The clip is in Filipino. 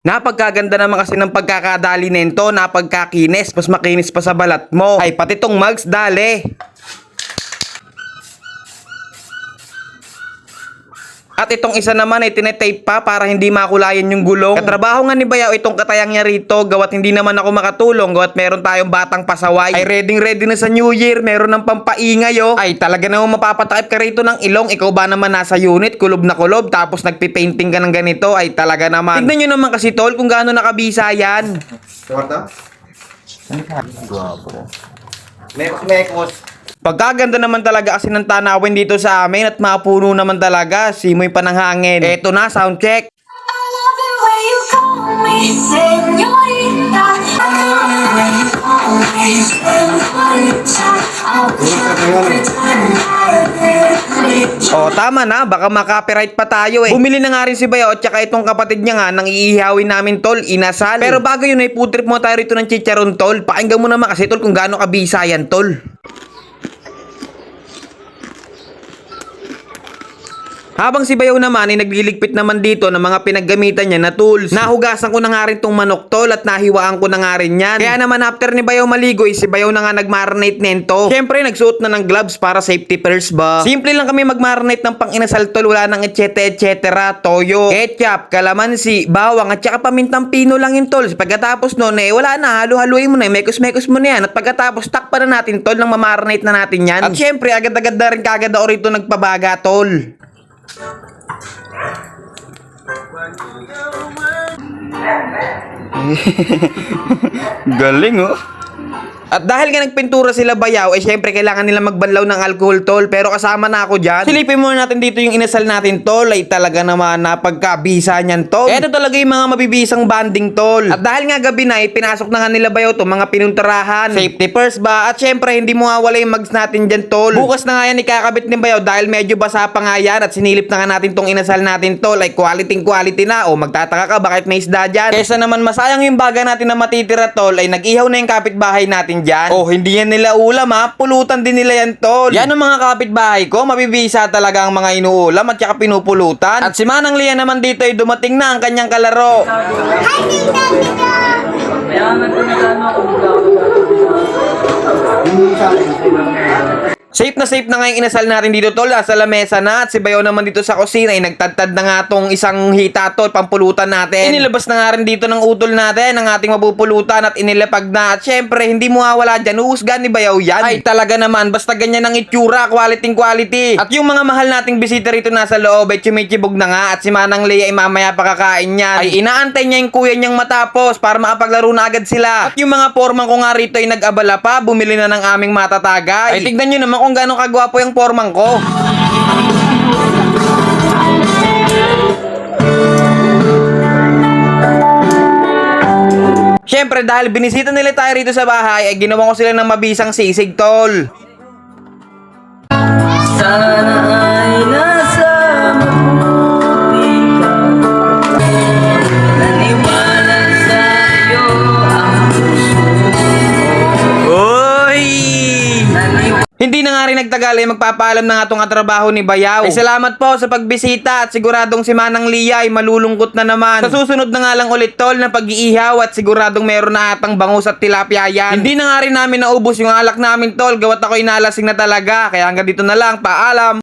Napagkaganda naman kasi ng pagkakadali nito, napagkakinis, mas makinis pa sa balat mo. Ay, pati tong mugs, dali. At itong isa naman ay tinetape pa para hindi makulayan yung gulong. Katrabaho nga ni Bayaw itong katayang niya rito gawat hindi naman ako makatulong gawat meron tayong batang pasaway. Ay ready ready na sa New Year, meron ng pampaingay oh. Ay talaga naman mapapatakip ka rito ng ilong. Ikaw ba naman nasa unit, kulob na kulob tapos nagpipainting ka ng ganito ay talaga naman. Tignan nyo naman kasi tol kung gaano nakabisa yan. Mekos, mekos. Pagkaganda naman talaga kasi ng tanawin dito sa amin at mapuno naman talaga. Simoy pa ng hangin. Eto na, sound check. I love the way you call me señorita. I love the way you call me señorita. I'll be every time I O tama na, baka makapiright pa tayo eh. Bumili na nga rin si Bayo at saka itong kapatid niya nga nang iihawin namin tol, inasal. Pero bago yun ay food trip mo tayo rito ng chicharon tol. Pakinggan mo naman kasi tol kung gaano kabisa yan tol. Habang si Bayaw naman ay nagliligpit naman dito ng mga pinaggamitan niya na tools. Nahugasan ko na nga rin tong manok tol at nahiwaan ko na nga rin yan. Kaya naman after ni Bayaw maligo eh, si Bayaw na nga nagmarinate nento. Siyempre nagsuot na ng gloves para safety first ba. Simple lang kami magmarinate ng pang inasal tol, wala nang etc etc. Toyo, ketchup, kalamansi, bawang at saka pamintang pino lang yun tol. Pagkatapos nun eh wala na, halu-haluin mo na, mekos-mekos mo na yan. At pagkatapos takpan na natin tol nang mamarinate na natin yan. At syempre agad-agad na rin kagad ako rito nagpabaga tol. Galing oh. At dahil nga nagpintura sila bayaw, eh syempre kailangan nila magbanlaw ng alcohol tol. Pero kasama na ako dyan. Silipin muna natin dito yung inasal natin tol. Ay talaga naman napagkabisa niyan tol. Ito talaga yung mga mabibisang banding tol. At dahil nga gabi na, eh, pinasok na nga nila bayaw to mga pinunturahan. Safety first ba? At syempre hindi mo wala yung mags natin dyan tol. Bukas na nga yan ikakabit ni bayaw dahil medyo basa pa nga yan. At sinilip na nga natin tong inasal natin tol. Ay quality quality na. O magtataka ka bakit may isda dyan. Kesa naman masayang yung baga natin na matitira tol. Ay nag-ihaw na yung kapitbahay natin dyan. Oh hindi yan nila ulam ha. Pulutan din nila yan tol. Yan ang mga kapitbahay ko. Mabibisa talaga ang mga inuulam at saka pinupulutan. At si Manang Lia naman dito ay dumating na ang kanyang kalaro. Safe na safe na nga yung inasal natin dito tol. Nasa lamesa na at si Bayo naman dito sa kusina ay nagtadtad na nga tong isang hita tol, pampulutan natin. Inilabas na nga rin dito ng utol natin ang ating mapupulutan at inilapag na. At syempre, hindi mo wala dyan. Uhusgan ni Bayaw yan. Ay talaga naman, basta ganyan ang itsura, quality quality. At yung mga mahal nating bisita rito nasa loob ay chumichibog na nga at si Manang Leia ay mamaya pakakain yan. Ay inaantay niya yung kuya niyang matapos para makapaglaro na agad sila. At yung mga formang ko nga rito ay nag-abala pa, bumili na ng aming matatagay. Ay tignan nyo naman kung gaano kagwapo yung formang ko. Siyempre dahil binisita nila tayo rito sa bahay ay ginawa ko sila ng mabisang sisig tol. Sana ay nasa Hindi na nga rin nagtagal ay magpapaalam na nga itong trabaho ni Bayaw. Ay salamat po sa pagbisita at siguradong si Manang Lia ay malulungkot na naman. Sa susunod na nga lang ulit tol na pag-iihaw at siguradong meron na atang bangus at tilapia yan. Hindi na nga rin namin naubos yung alak namin tol gawat ako inalasing na talaga. Kaya hanggang dito na lang, paalam.